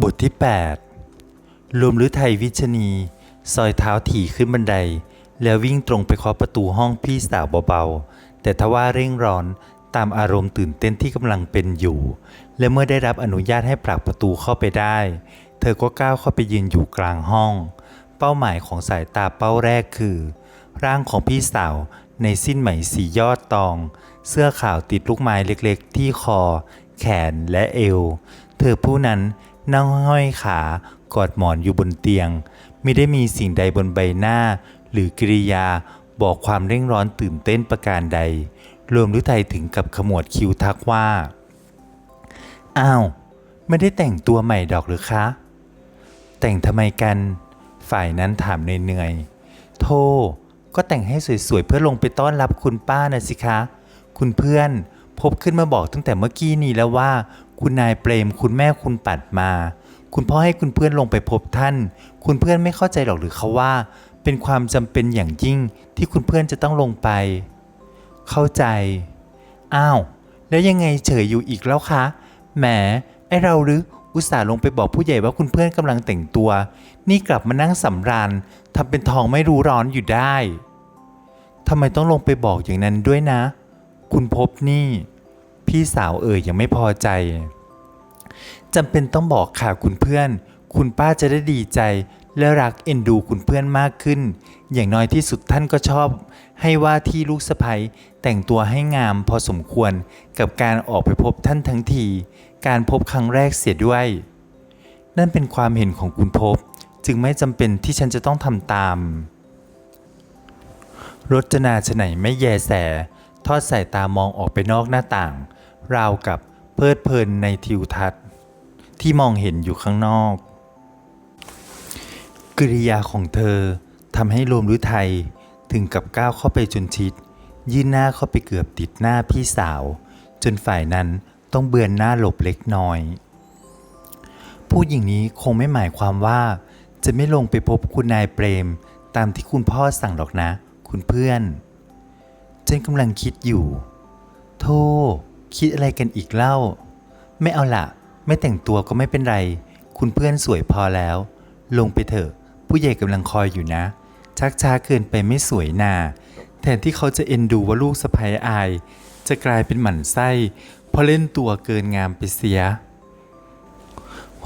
บทที่ 8 รวมฤทัยวิชนีซอยเท้าถี่ขึ้นบันได แล้ววิ่งตรงไปเคาะประตูห้องพี่สาวเบาๆ แต่ทว่าเร่งร้อนตามอารมณ์ตื่นเต้นที่กำลังเป็นอยู่ และเมื่อได้รับอนุญาตให้ผลักประตูเข้าไปได้ เธอก็ก้าวเข้าไปยืนอยู่กลางห้อง เป้าหมายของสายตาเป้าแรกคือ ร่างของพี่สาวในสิ้นไหมสียอดตอง เสื้อขาวติดลูกไม้เล็กๆ ที่คอ แขนและเอว เธอผู้นั้น นั่งห้อยขากอดหมอนอยู่บนเตียง ไม่ได้มีสิ่งใดบนใบหน้า หรือกิริยาบอกความเร่งร้อนตื่นเต้นประการใด รวมฤทัยถึงกับขมวดคิ้วทักว่า อ้าว ไม่ได้แต่งตัวใหม่ดอกหรือคะ แต่งทำไมกัน ฝ่ายนั้นถามเหนื่อยๆโธ่ก็แต่งให้สวยๆ เพื่อลงไปต้อนรับคุณป้านะสิคะ คุณเพื่อนพบขึ้นมาบอกตั้งแต่เมื่อกี้นี้แล้วว่า คุณนายเปรม คุณแม่คุณปัดมา คุณพ่อให้คุณเพื่อนลงไปพบท่าน คุณเพื่อนไม่เข้าใจหรอกหรือเขาว่า เป็นความจำเป็นอย่างยิ่งที่คุณเพื่อนจะต้องลงไป เข้าใจ อ้าว แล้วยังไงเฉยอยู่อีกแล้วคะ แหม ไอเราหรืออุตส่าห์ลงไปบอกผู้ใหญ่ว่าคุณเพื่อนกำลังแต่งตัว นี่กลับมานั่งสำราญทำเป็นทองไม่รู้ร้อนอยู่ได้ทำไมต้องลงไปบอกอย่างนั้นด้วยนะ คุณพบนี่ พี่สาวเอ่ยยังไม่พอใจจำเป็นต้องบอกค่ะคุณเพื่อน คุณป้าจะได้ดีใจ และรักเอ็นดูคุณเพื่อนมากขึ้น อย่างน้อยที่สุดท่านก็ชอบ ให้ว่าที่ลูกสะใภ้แต่งตัวให้งามพอสมควรกับการออกไปพบท่านทั้งที การพบครั้งแรกเสียด้วย นั่นเป็นความเห็นของคุณพบ จึงไม่จำเป็นที่ฉันจะต้องทำตามรจนาชไหนไม่แยแส ทอดสายตามองออกไปนอกหน้าต่าง ราวกับเพลิดเพลินในทิวทัศน์ ที่มองเห็นอยู่ข้างนอกกริยาของเธอทำให้รวมฤทัยถึงกับก้าวเข้าไปจนชิด ยื่นหน้าเข้าไปเกือบติดหน้าพี่สาว จนฝ่ายนั้นต้องเบือนหน้าหลบเล็กน้อย ผู้หญิงนี้คงไม่หมายความว่า จะไม่ลงไปพบคุณนายเปรม ตามที่คุณพ่อสั่งหรอกนะ คุณเพื่อน นกำลังคิดอยู่โธ่คิดอะไรกันอีกเล่า ไม่เอาละไม่แต่งตัวก็ไม่เป็นไร คุณเพื่อนสวยพอแล้ว ลงไปเถอะ ผู้ใหญ่กำลังคอยอยู่นะ ชักช้าเกินไปไม่สวยนาแทนที่เขาจะเอ็นดูว่าลูกสะใภ้อาย จะกลายเป็นหมันไส้เพราะเล่นตัวเกินงามไปเสีย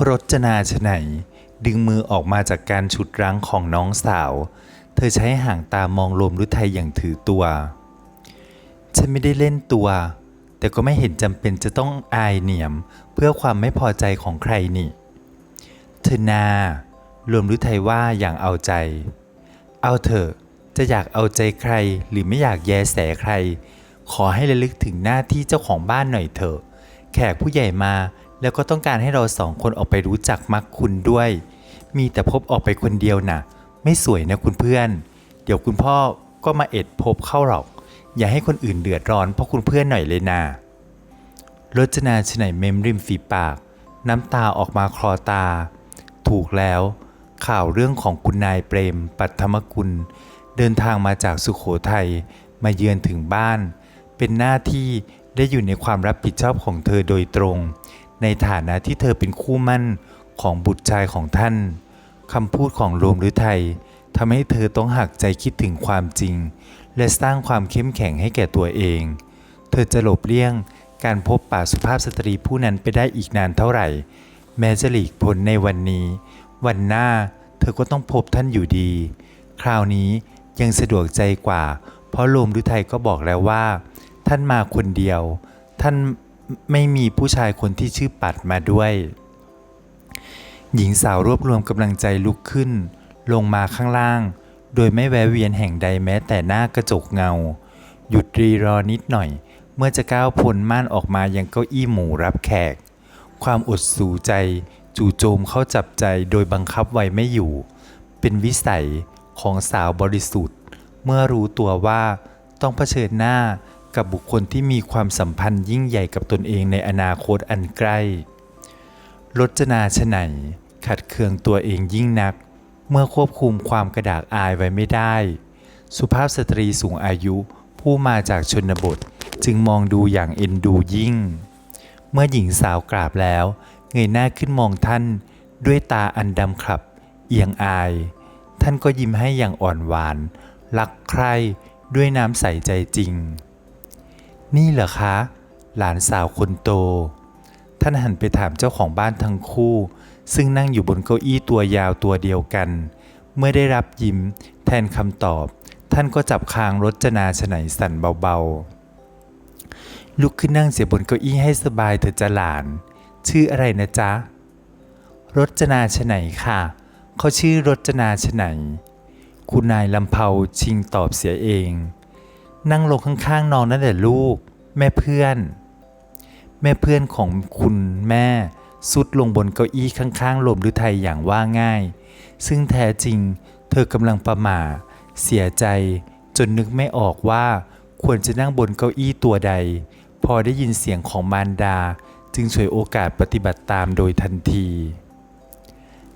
รจนาชไหน ดึงมือออกมาจากการฉุดรั้งของน้องสาว เธอใช้ห่างตามองลมฤทัยอย่างถือตัว ฉันไม่ได้เล่นตัว แต่ก็ไม่เห็นจำเป็นจะต้องอายเหนียมเพื่อความไม่พอใจของใครนี่เธอนา รวมฤทัยว่าอย่างเอาใจ เอาเถอะจะอยากเอาใจใครหรือไม่อยากแยแสใคร ขอให้ระลึกถึงหน้าที่เจ้าของบ้านหน่อยเถอะ แขกผู้ใหญ่มาแล้วก็ต้องการให้เราสองคนออกไปรู้จักมักคุณด้วย มีแต่พบออกไปคนเดียวน่ะ ไม่สวยนะคุณเพื่อน เดี๋ยวคุณพ่อก็มาเอ็ดพบเข้าหรอก อย่าให้คนอื่นเดือดร้อนเพราะคุณเพื่อนหน่อยเลยนะรจนาชไหนเมมริมฝีปาก น้ำตาออกมาคลอตา ถูกแล้ว ข่าวเรื่องของคุณนายเปรม ปัทมกุล เดินทางมาจากสุขโขทัยมาเยือนถึงบ้าน เป็นหน้าที่ได้อยู่ในความรับผิดชอบของเธอโดยตรง ในฐานะที่เธอเป็นคู่มั่นของบุตรชายของท่านคำพูดของรวมฤทัยทำให้เธอต้องหักใจคิดถึงความจริง และสร้างความเข้มแข็งให้แก่ตัวเอง เธอจะหลบเลี่ยงการพบป่าสุภาพสตรีผู้นั้นไปได้อีกนานเท่าไหร่ แม้จะหลีกพ้นในวันนี้ วันหน้าเธอก็ต้องพบท่านอยู่ดี คราวนี้ยังสะดวกใจกว่า เพราะลมฤทัยก็บอกแล้วว่า ท่านมาคนเดียว ท่านไม่มีผู้ชายคนที่ชื่อปัดมาด้วย หญิงสาวรวบรวมกำลังใจลุกขึ้น ลงมาข้างล่าง โดยไม่แวะเวียนแห่งใดแม้แต่หน้ากระจกเงา หยุดรีรอนิดหน่อย เมื่อจะก้าวพ้นม่านออกมายังเก้าอี้หมูรับแขก ความอดสูใจ จู่โจมเข้าจับใจโดยบังคับไว้ไม่อยู่ เป็นวิสัยของสาวบริสุทธิ์ เมื่อรู้ตัวว่าต้องเผชิญหน้ากับบุคคลที่มีความสัมพันธ์ยิ่งใหญ่กับตนเองในอนาคตอันใกล้รจนาชไหนขัดเคืองตัวเองยิ่งนัก เมื่อควบคุมความกระดากอายไว้ไม่ได้ สุภาพสตรีสูงอายุผู้มาจากชนบทจึงมองดูอย่างเอ็นดูยิ่ง เมื่อหญิงสาวกราบแล้ว เงยหน้าขึ้นมองท่านด้วยตาอันดำขับ เอียงอาย ท่านก็ยิ้มให้อย่างอ่อนหวาน รักใคร่ด้วยน้ำใสใจจริง นี่เหรอคะ หลานสาวคนโต ท่านหันไปถามเจ้าของบ้านทั้งคู่ ซึ่งนั่งอยู่บนเก้าอี้ตัวยาวตัวเดียวกัน เมื่อได้รับยิ้ม แทนคำตอบ ท่านก็จับคางรจนาฉไนสั่นเบาๆ ลุกขึ้นนั่งเสียบนเก้าอี้ให้สบายเถอะจ้ะหลาน ชื่ออะไรนะจ๊ะ รจนาฉไนค่ะ เขาชื่อรจนาฉไนคุณนายลำเภาชิงตอบเสียเอง นั่งลงข้างๆน้องนั่นแหละลูก แม่เพื่อน แม่เพื่อนของคุณแม่ สุดลงบนเก้าอี้ข้างๆลมฤทัยอย่างว่าง่าย ซึ่งแท้จริง เธอกำลังประหม่า เสียใจ จนนึกไม่ออกว่าควรจะนั่งบนเก้าอี้ตัวใด พอได้ยินเสียงของมารดา จึงฉวยโอกาสปฏิบัติตามโดยทันที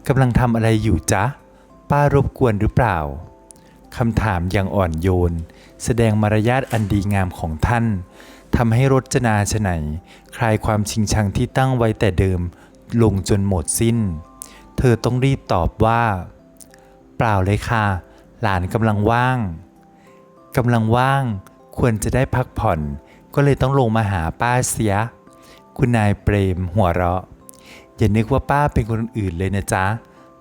กำลังทำอะไรอยู่จ๊ะ ป้ารบกวนหรือเปล่าคำถามอย่างอ่อนโยน แสดงมารยาทอันดีงามของท่านทำให้รจนาชไหน คลายความชิงชังที่ตั้งไว้แต่เดิมลงจนหมดสิ้น เธอต้องรีบตอบว่า เปล่าเลยค่ะ หลานกำลังว่างกำลังว่าง ควรจะได้พักผ่อน ก็เลยต้องลงมาหาป้าเสีย คุณนายเปรมหัวเราะ อย่านึกว่าป้าเป็นคนอื่นเลยนะจ๊ะ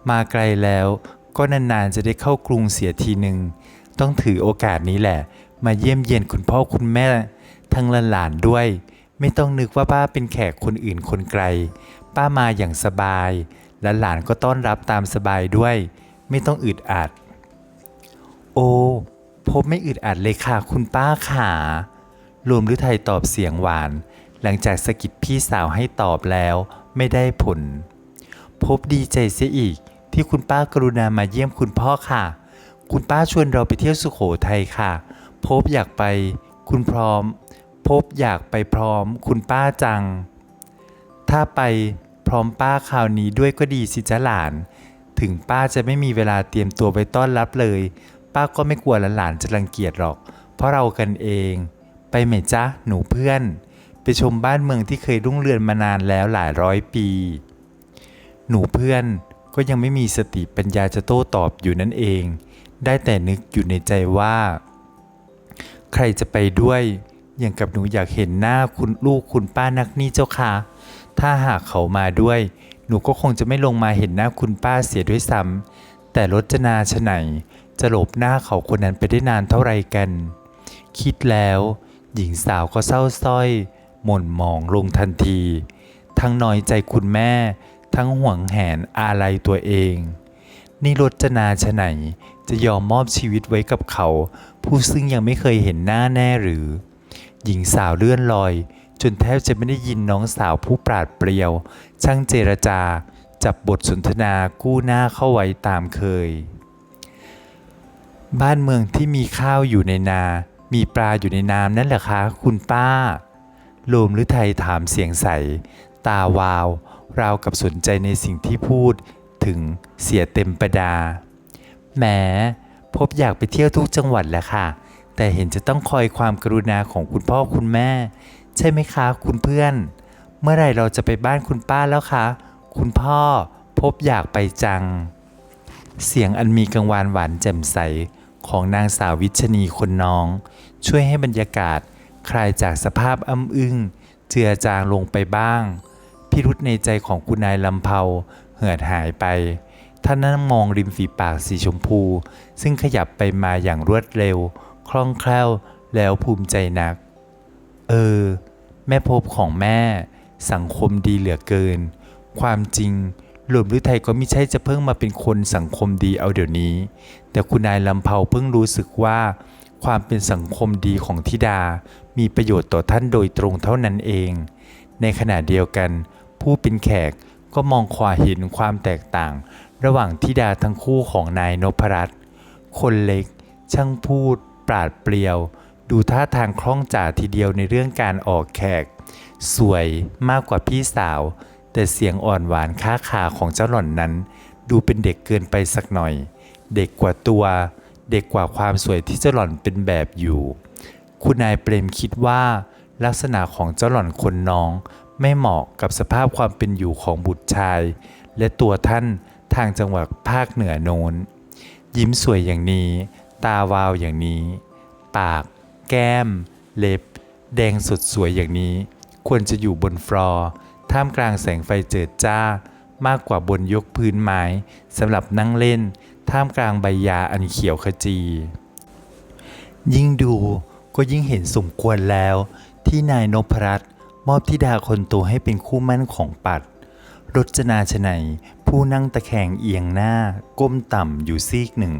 มาไกลแล้วก็นานๆจะได้เข้ากรุงเสียทีหนึ่งต้องถือโอกาสนี้แหละ มาเยี่ยมเยียนคุณพ่อคุณแม่ ทั้งหลานๆด้วย ไม่ต้องนึกว่าป้าเป็นแขกคนอื่นคนไกล ป้ามาอย่างสบาย และหลานก็ต้อนรับตามสบายด้วย ไม่ต้องอึดอัด โอ้พบไม่อึดอัดเลยค่ะ คุณป้าขารวมฤทัยตอบเสียงหวาน หลังจากสะกิดพี่สาวให้ตอบแล้วไม่ได้ผล พบดีใจเสียอีกที่คุณป้ากรุณามาเยี่ยมคุณพ่อค่ะ คุณป้าชวนเราไปเที่ยวสุโขทัยค่ะ พบอยากไป คุณพร้อม พบอยากไปพร้อมคุณป้าจัง ถ้าไปพร้อมป้าคราวนี้ด้วยก็ดีสิจ้าหลาน ถึงป้าจะไม่มีเวลาเตรียมตัวไปต้อนรับเลย ป้าก็ไม่กลัวหลานๆจะรังเกียจหรอก เพราะเรากันเอง ไปไหมจ๊ะหนูเพื่อน ไปชมบ้านเมืองที่เคยรุ่งเรืองมานานแล้วหลายร้อยปี หนูเพื่อนก็ยังไม่มีสติปัญญาจะโต้ตอบอยู่นั่นเอง ได้แต่นึกอยู่ในใจว่า ใครจะไปด้วย อย่างกับหนูอยากเห็นหน้าคุณลูกคุณป้านักนี่เจ้าค่ะ ถ้าหากเขามาด้วย หนูก็คงจะไม่ลงมาเห็นหน้าคุณป้าเสียด้วยซ้ำแต่รจนาชะไหนจะหลบหน้าเขาคนนั้นไปได้นานเท่าไรกัน คิดแล้ว หญิงสาวก็เศร้าสร้อย หม่นหมองลงทันที ทั้งน้อยใจคุณแม่ ทั้งห่วงแหนอาลัยตัวเอง นี่รจนาชะไหนจะยอมมอบชีวิตไว้กับเขา ผู้ซึ่งยังไม่เคยเห็นหน้าแน่หรือ หญิงสาวเลื่อนลอย จนแทบจะไม่ได้ยินน้องสาวผู้ปราดเปรียว ช่างเจรจา จับบทสนทนากู้หน้าเข้าไว้ตามเคย บ้านเมืองที่มีข้าวอยู่ในนา มีปลาอยู่ในน้ำนั่นแหละคะ คุณป้าโลมฤทัยถามเสียงใส ตาวาว ราวกับสนใจในสิ่งที่พูดถึงเสียเต็มประดาแหมพบอยากไปเที่ยวทุกจังหวัดแหละค่ะ แต่เห็นจะต้องคอยความกรุณาของคุณพ่อคุณแม่ ใช่ไหมคะ คุณเพื่อน เมื่อไหร่เราจะไปบ้านคุณป้าแล้วคะ คุณพ่อพบอยากไปจัง เสียงอันมีกังวานหวานแจ่มใสของนางสาววิชนีคนน้อง ช่วยให้บรรยากาศคลายจากสภาพอ้ำอึ้ง เจือจางลงไปบ้าง พิรุษในใจของคุณนายลำเพาเหือดหายไป ท่านนั่งมองริมฝีปากสีชมพู ซึ่งขยับไปมาอย่างรวดเร็ว คล่องแคล่วแล้วภูมิใจนัก เออ แม่พบของแม่ สังคมดีเหลือเกิน ความจริงหลวมฤทัยก็ไม่ใช่จะเพิ่งมาเป็นคนสังคมดีเอาเดี๋ยวนี้ แต่คุณนายลำเภาเพิ่งรู้สึกว่า ความเป็นสังคมดีของธิดา มีประโยชน์ต่อท่านโดยตรงเท่านั้นเอง ในขณะเดียวกัน ผู้เป็นแขกก็มองขวาเห็นความแตกต่าง ระหว่างธิดาทั้งคู่ของนายนพรัตน์คนเล็ก ช่างพูด ปราดเปรียว ดูท่าทางคล่องจ่าทีเดียวในเรื่องการออกแขก สวยมากกว่าพี่สาว แต่เสียงอ่อนหวานค้าขาของเจ้าหล่อนนั้น ดูเป็นเด็กเกินไปสักหน่อย เด็กกว่าตัว เด็กกว่าความสวยที่เจ้าหล่อนเป็นแบบอยู่ คุณนายเปรมคิดว่าลักษณะของเจ้าหล่อนคนน้อง ไม่เหมาะกับสภาพความเป็นอยู่ของบุตรชาย และตัวท่านทางจังหวัดภาคเหนือโน้น ยิ้มสวยอย่างนี้ ตาวาวอย่างนี้ ปาก แก้ม เล็บ แดงสดสวยอย่างนี้ ควรจะอยู่บนฟลอร์ท่ามกลางแสงไฟเจิดจ้า มากกว่าบนยกพื้นไม้สำหรับนั่งเล่น ท่ามกลางใบยาอันเขียวขจี ยิ่งดูก็ยิ่งเห็นสมควรแล้ว ที่นายนพรัตน์มอบธิดาคนโตให้เป็นคู่มั่นของปัดรจนาชนัยผู้นั่งตะแคงเอียงหน้า ก้มต่ำอยู่ซีกหนึ่ง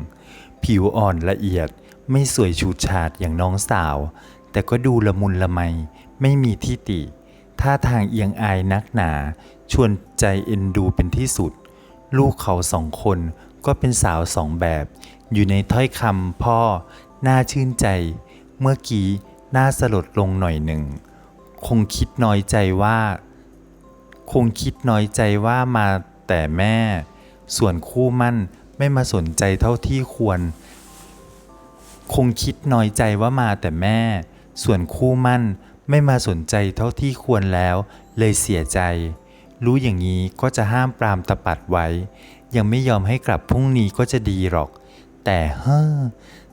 ผิวอ่อนละเอียด ไม่สวยฉูดฉาดอย่างน้องสาว แต่ก็ดูละมุนละไม ไม่มีที่ติท่าทางเอียงอายนักหนา ชวนใจเอ็นดูเป็นที่สุด ลูกเขาสองคนก็เป็นสาวสองแบบ อยู่ในถ้อยคำพ่อ น่าชื่นใจ เมื่อกี้น่าสลดลงหน่อยหนึ่ง คงคิดน้อยใจว่า คงคิดน้อยใจว่ามาแต่แม่ ส่วนคู่มั่น ไม่มาสนใจเท่าที่ควร คงคิดน้อยใจว่ามาแต่แม่ ส่วนคู่มั่นไม่มาสนใจเท่าที่ควรแล้ว เลยเสียใจ รู้อย่างนี้ก็จะห้ามปรามตะปัดไว้ ยังไม่ยอมให้กลับพรุ่งนี้ก็จะดีหรอก แต่เฮ้อ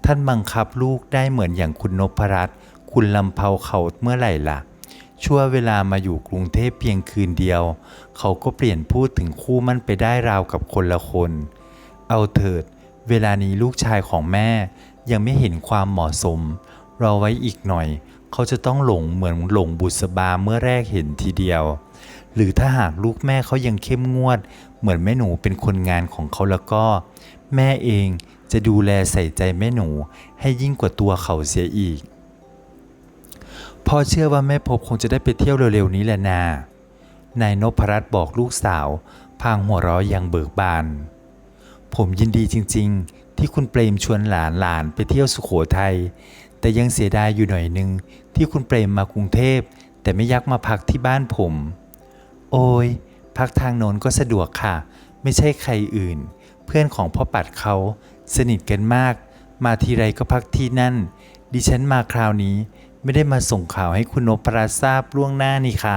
ท่านบังคับลูกได้เหมือนอย่างคุณนพรัตน์คุณลำเพาเขาเมื่อไหร่ล่ะ ชั่วเวลามาอยู่กรุงเทพเพียงคืนเดียว เขาก็เปลี่ยนพูดถึงคู่มั่นไปได้ราวกับคนละคน เอาเถิด เวลานี้ลูกชายของแม่ยังไม่เห็นความเหมาะสมรอไว้อีกหน่อย เขาจะต้องหลงเหมือนหลงบุษบาเมื่อแรกเห็นทีเดียว หรือถ้าหากลูกแม่เขายังเข้มงวด เหมือนแม่หนูเป็นคนงานของเขาแล้วก็ แม่เองจะดูแลใส่ใจแม่หนู ให้ยิ่งกว่าตัวเขาเสียอีกพ่อเชื่อว่าแม่พบคงจะได้ไปเที่ยวเร็วๆนี้แหละนา นายนพรัตน์บอกลูกสาว พางหัวเราะอย่างเบิกบาน ผมยินดีจริง ๆ ที่คุณเปรมชวนหลานหลานๆไปเที่ยวสุขโขทัยแต่ยังเสียดายอยู่หน่อยนึง ที่คุณเปรมมากรุงเทพ แต่ไม่ยักมาพักที่บ้านผม โอ้ย พักทางโน้นก็สะดวกค่ะ ไม่ใช่ใครอื่น เพื่อนของพ่อปัดเขา สนิทกันมาก มาทีไรก็พักที่นั่น ดิฉันมาคราวนี้ไม่ได้มาส่งข่าวให้คุณนพรัตน์ทราบล่วงหน้านี่คะ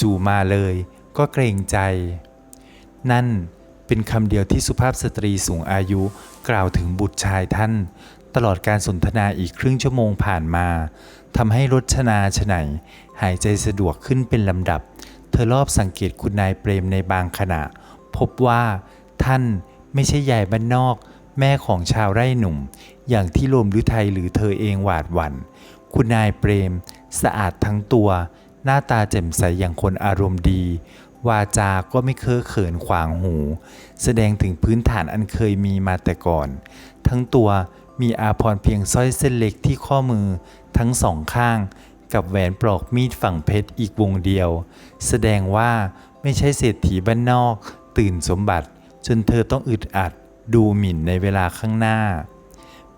จู่ๆมาเลย ก็เกรงใจ นั่น เป็นคำเดียวที่สุภาพสตรีสูงอายุกล่าวถึงบุตรชายท่าน ตลอดการสนทนาอีกครึ่งชั่วโมงผ่านมาทำให้รชนาชไหน หายใจสะดวกขึ้นเป็นลำดับ เธอรอบสังเกตคุณนายเปรมในบางขณะ พบว่าท่านไม่ใช่ยายบ้านนอก แม่ของชาวไร่หนุ่ม อย่างที่โรมฤทัยหรือเธอเองหวาดหวัน่นคุณนายเปรม สะอาดทั้งตัว หน้าตาแจ่มใสอย่างคนอารมณ์ดี วาจาก็ไม่เคอะเขินขวางหู แสดงถึงพื้นฐานอันเคยมีมาแต่ก่อน ทั้งตัวมีอาภรเพียงสร้อยเส้นเล็กที่ข้อมือทั้งสองข้าง กับแหวนปลอกมีดฝั่งเพชรอีกวงเดียว แสดงว่าไม่ใช่เศรษฐีบ้านนอก ตื่นสมบัติ จนเธอต้องอึดอัด ดูหมิ่นในเวลาข้างหน้า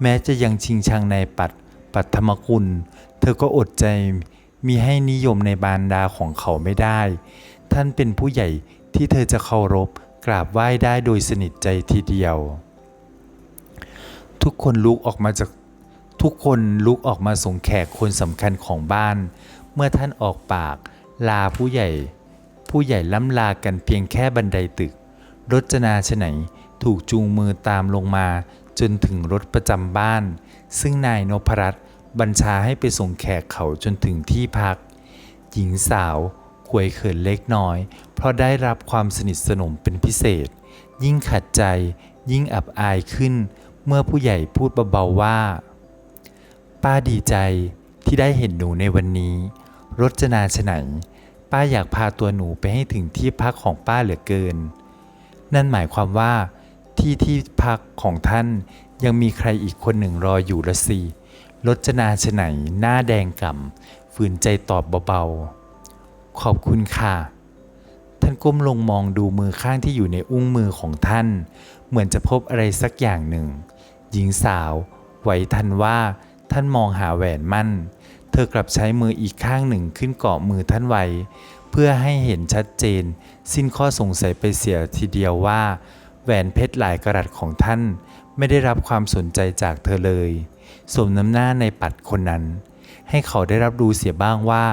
แม้จะยังชิงชังในปัดปัทมกุล เธอก็อดใจมีให้นิยมในบารดาของเขาไม่ได้ ท่านเป็นผู้ใหญ่ที่เธอจะเคารพกราบไหว้ได้โดยสนิทใจทีเดียว ทุกคนลุกออกมาจากทุกคนลุกออกมาส่งแขกคนสำคัญของบ้าน เมื่อท่านออกปาก ลาผู้ใหญ่ ผู้ใหญ่ล่ำลากันเพียงแค่บันไดตึก รจนาชไหนถูกจูงมือตามลงมาจนถึงรถประจำบ้าน ซึ่งนายนพรัตน์บัญชาให้ไปส่งแขกเขาจนถึงที่พัก หญิงสาว ควยเขินเล็กน้อย เพราะได้รับความสนิทสนมเป็นพิเศษ ยิ่งขัดใจยิ่งอับอายขึ้น เมื่อผู้ใหญ่พูดเบาๆว่า ป้าดีใจที่ได้เห็นหนูในวันนี้ รจนาชไหนป้าอยากพาตัวหนูไปให้ถึงที่พักของป้าเหลือเกิน นั่นหมายความว่าที่ที่พักของท่านยังมีใครอีกคนหนึ่งรออยู่ละสิรจนาชไหนหน้าแดงก่ำฝืนใจตอบเบาๆ ขอบคุณค่ะ ท่านก้มลงมองดูมือข้างที่อยู่ในอุ้งมือของท่าน เหมือนจะพบอะไรสักอย่างหนึ่ง หญิงสาว ไหวทันว่า ท่านมองหาแหวนมั่น เธอกลับใช้มืออีกข้างหนึ่งขึ้นเกาะมือท่านไว้ เพื่อให้เห็นชัดเจน สิ้นข้อสงสัยไปเสียทีเดียวว่า แหวนเพชรหลายกระดัตของท่านไม่ได้รับความสนใจจากเธอเลย สมน้ำหน้าในปัดคนนั้น ให้เขาได้รับรู้เสียบ้างว่า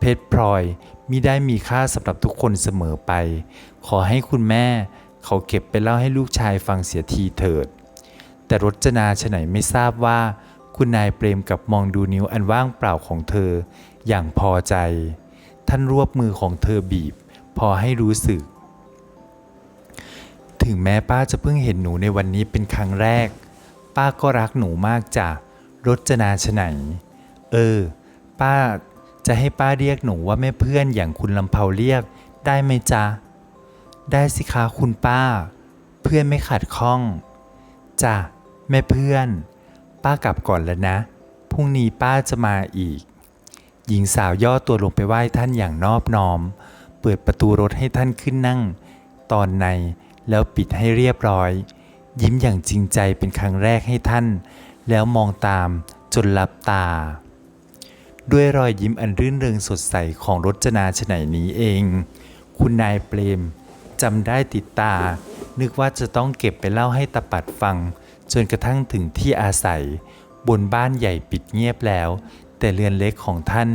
เพชรพลอย มิได้มีค่าสำหรับทุกคนเสมอไป ขอให้คุณแม่เขาเก็บไปเล่าให้ลูกชายฟังเสียทีเถิด แต่รจนาฉไหนไม่ทราบว่า คุณนายเปรมกับมองดูนิ้วอันว่างเปล่าของเธอ อย่างพอใจ ท่านรวบมือของเธอบีบ พอให้รู้สึก ถึงแม้ป้าจะเพิ่งเห็นหนูในวันนี้เป็นครั้งแรก ป้าก็รักหนูมากจ้ะรจนาฉไหน เออ ป้า จะให้ป้าเรียกหนูว่าแม่เพื่อนอย่างคุณลำเพาเรียกได้ไหมจ๊ะ ได้สิคะคุณป้า เพื่อนไม่ขัดข้องจ้ะแม่เพื่อน ป้ากลับก่อนแล้วนะ พรุ่งนี้ป้าจะมาอีก หญิงสาวย่อตัวลงไปไหว้ท่านอย่างนอบน้อม เปิดประตูรถให้ท่านขึ้นนั่ง ตอนในแล้วปิดให้เรียบร้อย ยิ้มอย่างจริงใจเป็นครั้งแรกให้ท่าน แล้วมองตามจนลับตา ด้วยรอยยิ้มอันรื่นเริงสดใสของรจนาฉไหนนี้เอง คุณนายเปรมจำได้ติดตา นึกว่าจะต้องเก็บไปเล่าให้ตาปัดฟัง จนกระทั่งถึงที่อาศัย บนบ้านใหญ่ปิดเงียบแล้ว แต่เรือนเล็กของท่าน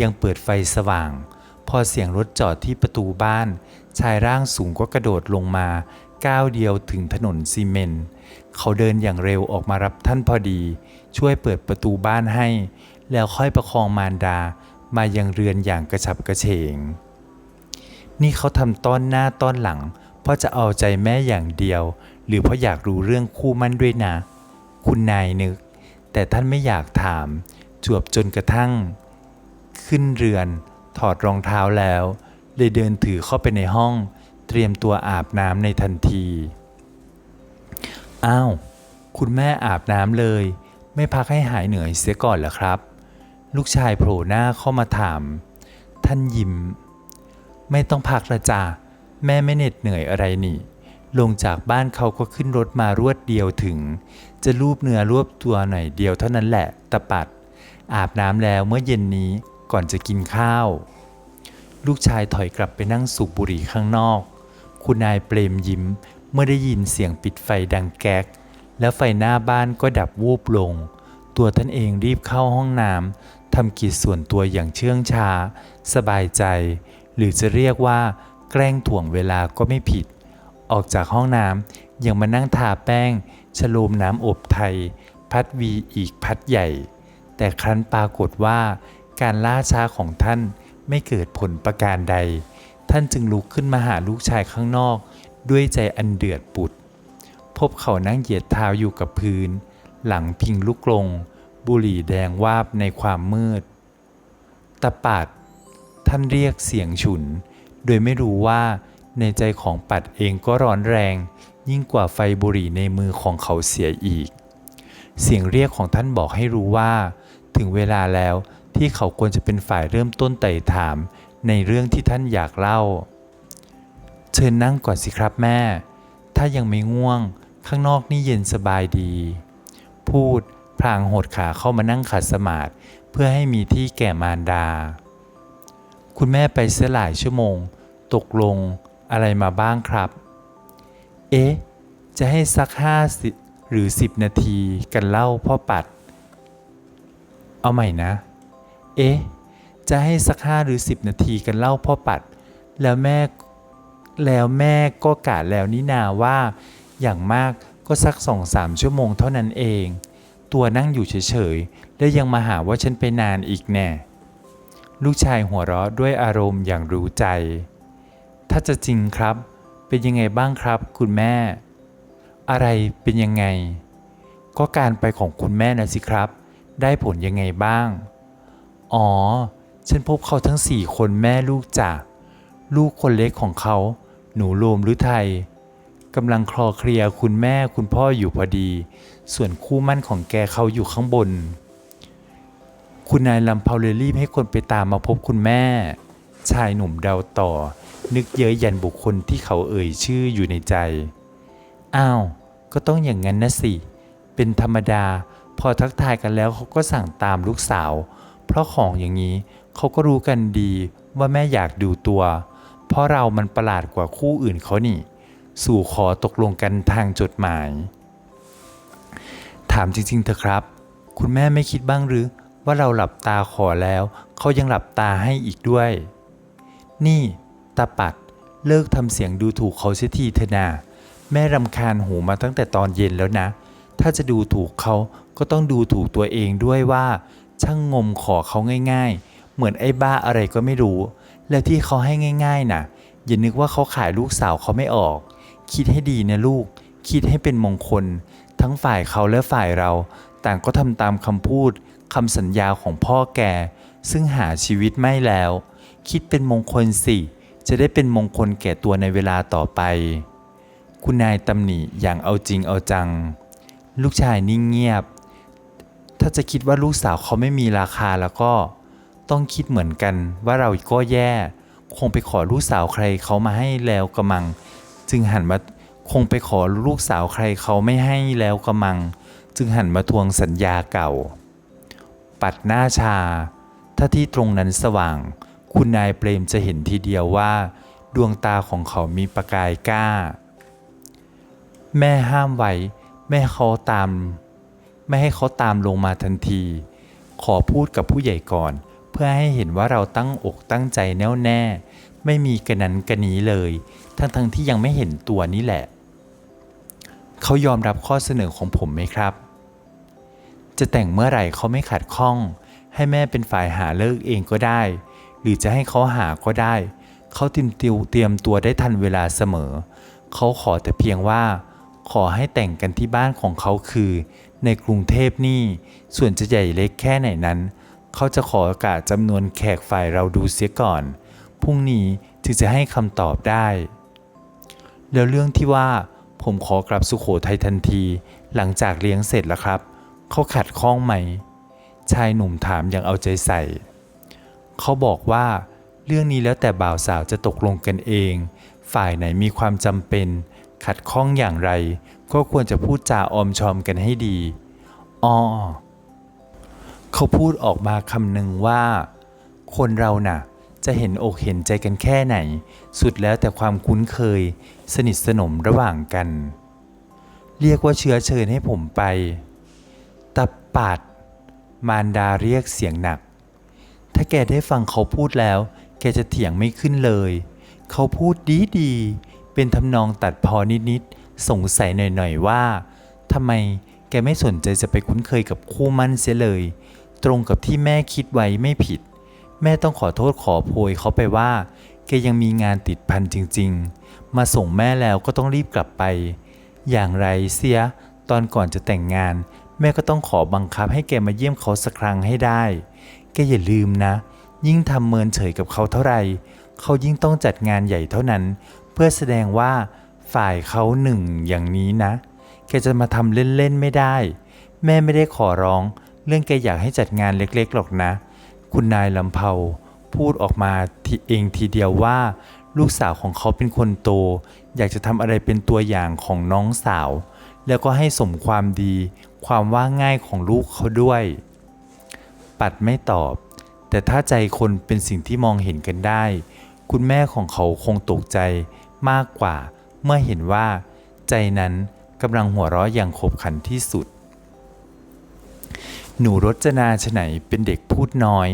ยังเปิดไฟสว่าง พอเสียงรถจอดที่ประตูบ้าน ชายร่างสูงก็กระโดดลงมาก้าวเดียวถึงถนนซีเมนต์เขาเดินอย่างเร็วออกมารับท่านพอดี ช่วยเปิดประตูบ้านให้ แล้วค่อยประคองมารดามายังเรือนอย่างกระฉับกระเฉง นี่เขาทำต้อนหน้าต้อนหลัง เพราะจะเอาใจแม่อย่างเดียว หรือเพราะอยากรู้เรื่องคู่มั่นด้วยนะ คุณนายนึก แต่ท่านไม่อยากถาม จวบจนกระทั่ง ขึ้นเรือนถอดรองเท้าแล้ว เลยเดินถือเข้าไปในห้อง เตรียมตัวอาบน้ำในทันที อ้าว คุณแม่อาบน้ำเลย ไม่พักให้หายเหนื่อยเสียก่อนเหรอครับ ลูกชายโผล่หน้าเข้ามาถาม ท่านยิ้ม ไม่ต้องพักละจ้าแม่ไม่เหน็ดเหนื่อยอะไรนี่ ลงจากบ้านเขาก็ขึ้นรถมารวดเดียวถึง จะรูปเนื้อรวบตัวหน่อยเดียวเท่านั้นแหละตะปัด อาบน้ำแล้วเมื่อเย็นนี้ก่อนจะกินข้าว ลูกชายถอยกลับไปนั่งสูบบุหรี่ข้างนอก คุณนายเปรมยิ้มเมื่อได้ยินเสียงปิดไฟดังแก๊ก แล้วไฟหน้าบ้านก็ดับวูบลง ตัวท่านเองรีบเข้าห้องน้ำ ทำกิจส่วนตัวอย่างเชื่องช้า สบายใจ หรือจะเรียกว่า แกล้งถ่วงเวลาก็ไม่ผิด ออกจากห้องน้ำยังมานั่งทาแป้งฉโลมน้ำอบไทย พัดวีอีกพัดใหญ่ แต่ครั้นปรากฏว่า การล่าช้าของท่านไม่เกิดผลประการใด ท่านจึงลุกขึ้นมาหาลูกชายข้างนอก ด้วยใจอันเดือดปุด พบเขานั่งเหยียดเท้าอยู่กับพื้น หลังพิงลุกลง บุหรี่แดงวาบในความมืด ตะปัด ท่านเรียกเสียงฉุน โดยไม่รู้ว่าในใจของปัดเองก็ร้อนแรง ยิ่งกว่าไฟบุหรี่ในมือของเขาเสียอีก เสียงเรียกของท่านบอกให้รู้ว่า ถึงเวลาแล้วที่เขาควรจะเป็นฝ่ายเริ่มต้นไต่ถาม ในเรื่องที่ท่านอยากเล่า เชิญนั่งก่อนสิครับแม่ ถ้ายังไม่ง่วง ข้างนอกนี่เย็นสบายดี พูด พลางหดขาเข้ามานั่งขัดสมาธิเพื่อให้มีที่แก่มารดา คุณแม่ไปเสียหลายชั่วโมง ตกลงอะไรมาบ้างครับ เอ๊ะ จะให้สักห้าสิหรือสิบนาทีกันเล่าพ่อปัด เอาใหม่นะ เอ๊ะ จะให้สักห้าหรือสิบนาทีกันเล่าพ่อปัด แล้วแม่แล้วแม่ก็กะแล้วนี่นาว่า อย่างมากก็สักสองสามชั่วโมงเท่านั้นเอง ตัวนั่งอยู่เฉยๆ แล้วยังมาหาว่าฉันไปนานอีกแน่ ลูกชายหัวเราะด้วยอารมณ์อย่างรู้ใจ ถ้าจะจริงครับ เป็นยังไงบ้างครับ คุณแม่ อะไรเป็นยังไง ก็การไปของคุณแม่นะสิครับ ได้ผลยังไงบ้าง อ๋อ ฉันพบเขาทั้งสี่คนแม่ลูกจ่ะลูกคนเล็กของเขา หนูโลมหรือไทย กำลังคลอเคลียคุณแม่คุณพ่ออยู่พอดี ส่วนคู่มั่นของแกเขาอยู่ข้างบน คุณนายลำเพาเลยรีบให้คนไปตามมาพบคุณแม่ ชายหนุ่มเดาต่อ นึกเย้ยยันบุคคลที่เขาเอ่ยชื่ออยู่ในใจ อ้าว ก็ต้องอย่างนั้นนะสิ เป็นธรรมดา พอทักทายกันแล้วเขาก็สั่งตามลูกสาว เพราะของอย่างนี้เขาก็รู้กันดีว่าแม่อยากดูตัว เพราะเรามันประหลาดกว่าคู่อื่นเขานี่ สู่ขอตกลงกันทางจดหมาย ถามจริงๆเถอะครับ คุณแม่ไม่คิดบ้างหรือ ว่าเราหลับตาขอแล้ว เขายังหลับตาให้อีกด้วย นี่ตาปัดเลิกทำเสียงดูถูกเขาเสียทีเถอะนาแม่รำคาญหูมาตั้งแต่ตอนเย็นแล้วนะ ถ้าจะดูถูกเขาก็ต้องดูถูกตัวเองด้วยว่า ช่างงมขอเขาง่าย ๆ เหมือนไอ้บ้าอะไรก็ไม่รู้ แล้วที่เขาให้ง่าย ๆน่ะอย่านึกว่าเขาขายลูกสาวเขาไม่ออก คิดให้ดีนะลูก คิดให้เป็นมงคล ทั้งฝ่ายเขาและฝ่ายเรา ต่างก็ทำตามคำพูดคำสัญญาของพ่อแก ซึ่งหาชีวิตไม่แล้ว คิดเป็นมงคลสิ จะได้เป็นมงคลแก่ตัวในเวลาต่อไป คุณนายตำหนิอย่างเอาจริงเอาจัง ลูกชายนิ่งเงียบ ถ้าจะคิดว่าลูกสาวเขาไม่มีราคาแล้วก็ ต้องคิดเหมือนกันว่าเราก็แย่ คงไปขอลูกสาวใครเขามาให้แล้วกระมัง จึงหันมาคงไปขอลูกสาวใครเขาไม่ให้แล้วกระมัง จึงหันมาทวงสัญญาเก่า ปัดหน้าชา ถ้าที่ตรงนั้นสว่าง คุณนายเปรมจะเห็นทีเดียวว่า ดวงตาของเขามีประกายกล้า แม่ห้ามไว้ไม่ให้เขาตาม ไม่ให้เขาตามลงมาทันที ขอพูดกับผู้ใหญ่ก่อน เพื่อให้เห็นว่าเราตั้งอกตั้งใจแน่วแน่ ไม่มีกระนั้นกระนี้เลย ทั้งๆที่ยังไม่เห็นตัวนี่แหละ เขายอมรับข้อเสนอของผมไหมครับ จะแต่งเมื่อไหร่เขาไม่ขัดข้อง ให้แม่เป็นฝ่ายหาเลิกเองก็ได้ หรือจะให้เขาหาก็ได้ เขาเตรียมตัวเตรียมตัวได้ทันเวลาเสมอ เขาขอแต่เพียงว่า ขอให้แต่งกันที่บ้านของเขาคือ ในกรุงเทพนี่ ส่วนจะใหญ่เล็กแค่ไหนนั้น เขาจะขอโอกาสจำนวนแขกฝ่ายเราดูเสียก่อนพรุ่งนี้ถึงจะให้คำตอบได้ แล้วเรื่องที่ว่าผมขอกลับสุขโขทัยทันที หลังจากเลี้ยงเสร็จแล้วครับ เขาขัดข้องไหม ชายหนุ่มถามอย่างเอาใจใส่ เขาบอกว่าเรื่องนี้แล้วแต่บ่าวสาวจะตกลงกันเอง ฝ่ายไหนมีความจำเป็น ขัดข้องอย่างไร ก็ควรจะพูดจาออมชอมกันให้ดีอ้อเขาพูดออกมาคำหนึ่งว่า คนเราน่ะ จะเห็นอกเห็นใจกันแค่ไหน สุดแล้วแต่ความคุ้นเคย สนิทสนมระหว่างกัน เรียกว่าเชื้อเชิญให้ผมไป ตับปัดมารดาเรียกเสียงหนัก ถ้าแกได้ฟังเขาพูดแล้ว แกจะเถียงไม่ขึ้นเลย เขาพูดดีดีๆเป็นทำนองตัดพอนิดๆสงสัยหน่อยๆว่าทำไมแกไม่สนใจจะไปคุ้นเคยกับคู่มั่นเสียเลย ตรงกับที่แม่คิดไว้ไม่ผิด แม่ต้องขอโทษขอโพยเขาไปว่าแกยังมีงานติดพันจริง ๆ มาส่งแม่แล้วก็ต้องรีบกลับไป อย่างไรเสียตอนก่อนจะแต่งงาน แม่ก็ต้องขอบังคับให้แกมาเยี่ยมเขาสักครั้งให้ได้ แกอย่าลืมนะ ยิ่งทำเมินเฉยกับเขาเท่าไหร่เขายิ่งต้องจัดงานใหญ่เท่านั้น เพื่อแสดงว่าฝ่ายเขาหนึ่งอย่างนี้นะ แกจะมาทำเล่นๆไม่ได้ แม่ไม่ได้ขอร้อง เรื่องแกอยากให้จัดงานเล็กๆหรอกนะ คุณนายลำเภาพูดออกมาทีเองทีเดียวว่า ลูกสาวของเขาเป็นคนโต อยากจะทำอะไรเป็นตัวอย่างของน้องสาว แล้วก็ให้สมความดี ความว่าง่ายของลูกเขาด้วย ปัดไม่ตอบ แต่ถ้าใจคนเป็นสิ่งที่มองเห็นกันได้ คุณแม่ของเขาคงตกใจมากกว่า เมื่อเห็นว่า ใจนั้นกำลังหัวเราะอย่างขบขันที่สุด หนูรจนาฉไหนเป็นเด็กพูดน้อย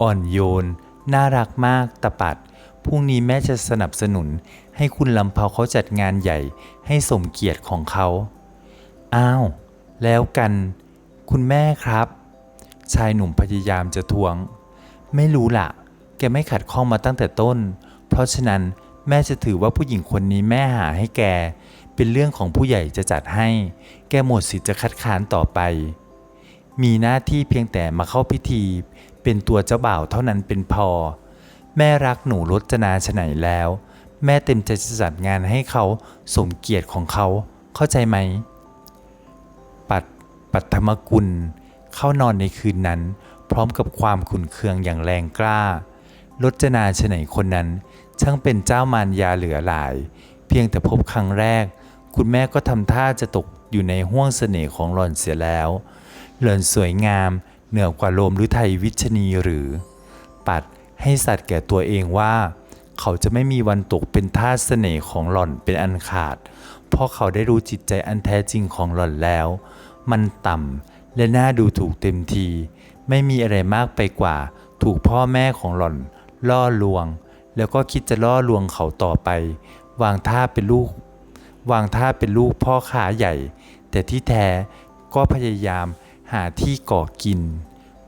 อ่อนโยน น่ารักมากตะปัด พรุ่งนี้แม่จะสนับสนุน ให้คุณลำเพาเขาจัดงานใหญ่ ให้สมเกียรติของเขา อ้าว แล้วกัน คุณแม่ครับ ชายหนุ่มพยายามจะทวง ไม่รู้ละแกไม่ขัดข้องมาตั้งแต่ต้น เพราะฉะนั้นแม่จะถือว่าผู้หญิงคนนี้แม่หาให้แก เป็นเรื่องของผู้ใหญ่จะจัดให้ แกหมดสิทธิ์จะคัดค้านต่อไป มีหน้าที่เพียงแต่มาเข้าพิธี เป็นตัวเจ้าบ่าวเท่านั้นเป็นพอ แม่รักหนูรจนาฉไหนแล้ว แม่เต็มใจจะจัดงานให้เขาสมเกียรติของเขาเข้าใจไหม ปัดปัทมกุล เข้านอนในคืนนั้น พร้อมกับความขุนเคืองอย่างแรงกล้ารจนาฉไหนคนนั้น ช่างเป็นเจ้ามารยาเหลือหลาย เพียงแต่พบครั้งแรก คุณแม่ก็ทำท่าจะตกอยู่ในห้วงเสน่ห์ของหล่อนเสียแล้ว หล่อนสวยงาม เหนือกว่าโลมหรือไทยวิชนีหรือ ปัดให้สัตว์แก่ตัวเองว่า เขาจะไม่มีวันตกเป็นทาสเสน่ห์ของหล่อนเป็นอันขาด เพราะเขาได้รู้จิตใจอันแท้จริงของหล่อนแล้ว มันต่ำและน่าดูถูกเต็มที ไม่มีอะไรมากไปกว่า ถูกพ่อแม่ของหล่อน ล่อลวง แล้วก็คิดจะล่อลวงเขาต่อไป วางท่าเป็นลูก วางท่าเป็นลูกพ่อขาใหญ่ แต่ที่แท้ก็พยายาม หาที่ก่อกิน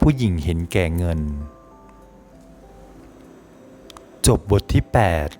ผู้หญิงเห็นแก่เงิน จบบทที่ 8